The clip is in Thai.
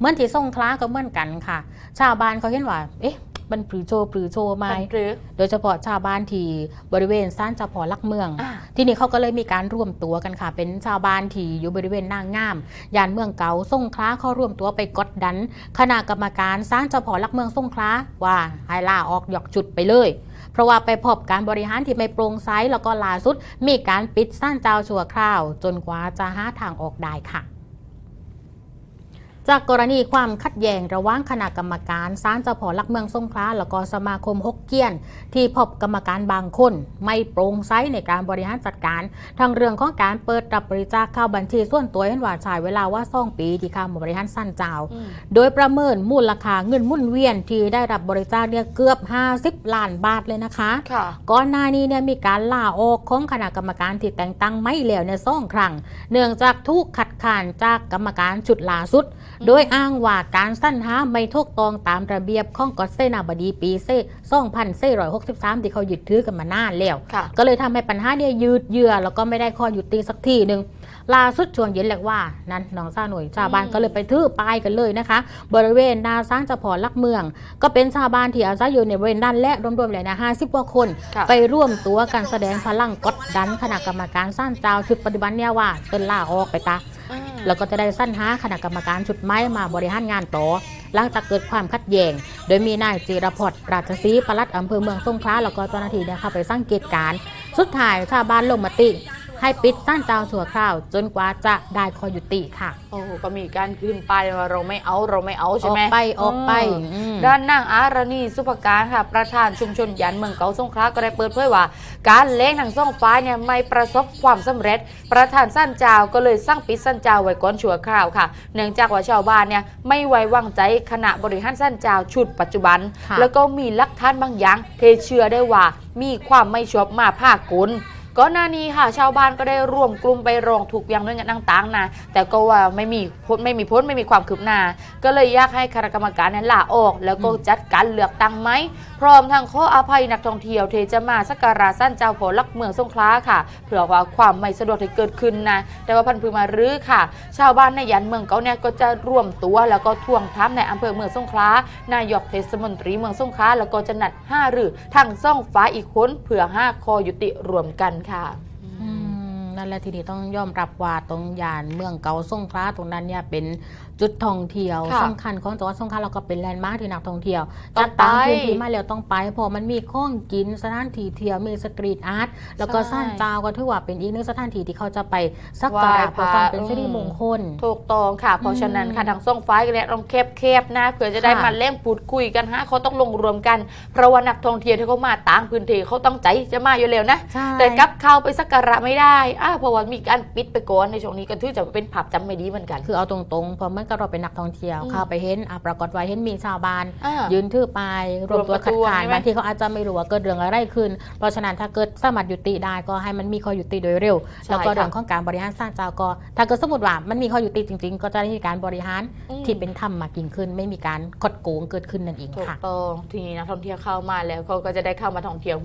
เหมื่อนที่สงขลาก็เหมือนกันค่ะ ชาวบ้านเขาเห็นว่า เอ๊ะมันปรือโชว์ปรือโชว์ไหมมันหรือโดยเฉพาะชาวบ้านที่บริเวณศาลเจ้าพ่อลักเมืองอ่าที่นี่เขาก็เลยมีการร่วมตัวกันค่ะ เป็นชาวบ้านที่อยู่บริเวณนางงามยานเมืองเก่าสงขลาเขาร่วมตัวไปกดดัน คณะกรรมการศาลเจ้าพ่อลักเมืองสงขลาว่าให้ลาออกหยอกจุดไปเลยเพราะว่าไปพบการบริหารที่ไม่โปร่งใสแล้วก็ล่าสุด มีการปิดสั้นเจ้าชั่วคราว จนกว่าจะหาทางออกได้ค่ะ จากกรณีความขัดแย้งระหว่างคณะกรรมการศาลเจ้าพ่อลักเมืองสงขลาแล้วก็สมาคมฮกเกี้ยน ที่พบกรรมการบางคน ไม่โปร่งใสในการบริหารจัดการทั้งเรื่องของการเปิดรับบริจาคเข้าบัญชีส่วนตัวเห็นว่าใช้เวลาว่าซ่องปีที่เข้ามาบริหารสั้นเจ้าอืมโดยประเมินมูลค่าเงินหมุนเวียนที่ได้รับบริจาคเนี่ยเกือบ 50 ล้านบาทเลยนะคะค่ะก่อนหน้านี้เนี่ยมีการลาออกของคณะกรรมการที่แต่งตั้งไม่แล้วเนี่ยซ่องครั้งเนื่องจากถูกขัดขานจากกรรมการชุดล่าสุดโดยอ้างว่าการสั้นหาไม่ถูกต้องตามระเบียบของกฎเสนาบดีปีเซ่2463 ที่เขายึดถือกันมานานแล้วค่ะก็เลยทำให้ปัญหาเนี่ยยืดเยื้อแล้วก็ไม่ได้ข้อยุติสักทีหนึ่งล่าสุดช่วงเย็นแหลกว่า นั้นน้องซาหน่วยชาวบ้านอืมก็เลยไปทื่อป้ายกันเลยนะคะ บริเวณหนาสร้างเจ้าพ่อลักเมือง ก็เป็นชาวบ้านที่อาศัยอยู่ในบริเวณด้านและรวมๆเลยนะ50กว่าคนค่ะไปร่วมตัวกันแสดงพลังกดดันคณะกรรมการสร้างเจ้าชุดปัจจุบันเนี่ยว่าเต้นล่าออกไปตาอืม แล้วก็จะได้สั้นหาคณะกรรมการชุดไม้มาบริหารงานต่อ หลังจากเกิดความขัดแย้งโดยมีนายจิรพจน์ราชศรีปลัดอำเภอเมืองสงขลาแล้วก็เจ้าหน้าที่เนี่ยเข้าไปสังเกตการ สุดท้ายชาวบ้านลงมติ ให้ปิดสั้นเจ้าชั่วคราว จนกว่าจะได้ข้อยุติค่ะ โอ้โหก็มีการขึ้นไปายว่าเราไม่เอาเราไม่เอาอใช่อกไหมไปออกไปเอออืมด้านนางอารณีสุภการค่ะ ประธานชุมชนยันเมืองเก่าสงขลาก็ได้เปิดเผยว่า การเล้งหนังส่องฟ้าเนี่ยไม่ประสบความสำเร็จ ประธานสั้นเจ้าก็เลยสร้างปิดสั้นเจ้าไว้ก่อนชั่วคราวค่ะ เนื่องจากว่าชาวบ้านเนี่ยไม่ไว้วางใจคณะบริหารสั้นเจ้าชุดปัจจุบันค่ะแล้วก็มีหลักฐานบางอย่างเทเชื่อได้ว่ามีความไม่ชอบมาภาคกุล ก่อนหน้านี้ค่ะ ชาวบ้านก็ได้ร่วมกลุ่มไปร้องถูกยังด้วยกันต่างๆนะแต่ก็ว่าไม่มีพ้นไม่มีพ้นไม่มีความคืบหน้า ก็เลยอยากให้คณะกรรมการนั้นลาออก แล้วก็จัดการเลือกตั้งไหมพร้อมทั้งขออภัยนักท่องเที่ยวเทจะมาสักการะสั้นเจ้าพอลักเมืองสงขลาค่ะเผื่อว่าความไม่สะดวกที่เกิดขึ้นนะแต่ว่าพันพืมารื้อค่ะ ชาวบ้านในยันเมืองเกาเนี่ยก็จะร่วมตัวแล้วก็ทวงท้ามในอำเภอเมืองสงขลานายกเทศมนตรีเมืองสงขลาแล้วก็จะนัดห้ารือทางซ่องฟ้าอีกคนเผื่อห้าคอยุติรวมกันค่ะอืม นั่นแหละทีนี้ต้องยอมรับว่าตรงยานเมืองเก่าสงขลาตรงนั้นเนี่ยเป็นจุดท่องเที่ยวค่ะสำคัญของจังหวัดสงขลาเราก็เป็นแลนด์มาร์คที่นักท่องเที่ยวต้จาอกงต่างไปพื้นที่มาแล้วต้องไปเพราะมันมีข้องกินสถานที่เที่ยวมีสตรีทอาร์ตแล้วก็ใช่สร้างเจ้าก็ถือว่าเป็นอีกหนึ่งสถานที่ที่เขาจะไปสักการะไหว้พเพื่ระอความเป็นสิริอืมมงคล ถูกต้องค่ะ เพราะฉะนั้นค่ะอืมทางซ่องฟ้ากันเนี่ยต้องแคบๆนะเผื่อจะได้ค่ะ มาเล่งพูดคุยกันฮะเขาต้องลงรวมกันเพราะว่านักท่องเที่ยวที่เขามาต่างพื้นที่เขาต้องใจจะมาอยู่แล้วนะ ใช่ แต่กลับเข้าไปสักการะไม่ได้อ้าวเพราะว่ามีการปิดไปก่อนในช่วงนี้ก็ถือจะเป็นผับจำไม่ดีเหมือนกัน คือเอาตรงๆเพอเมื่อก็เราเป็นนักท่องเที่ยวอืมเข้าไปเห็นอะปรากฏว่าเห็นมีชาวบ้าน อ่ายืนถือป้ายรวมตัวคัดค้านรวมประท้วงใช่ไหม บางทีเขาอาจจะไม่รู้ว่าเกิดเรื่องอะไรขึ้น เพราะฉะนั้นถ้าเกิดสามารถยุติได้ก็ให้มันมีข้อยุติโดยเร็วใช่แล้วก็ค่ะเรื่องของการบริหารสร้างเจ้าก็ถ้าเกิดสมมติว่ามันมีข้อยุติจริง ๆ ก็จะได้มีการบริหารอืม ที่เป็นธรรมมากยิ่งขึ้น ไม่มีการคดโกงเกิดขึ้นนั่นเองถูกค่ะ ต้องทีนี้นักท่องเที่ยวเข้ามาแล้วเขาก็จะได้เข้ามาท่องเที่ยว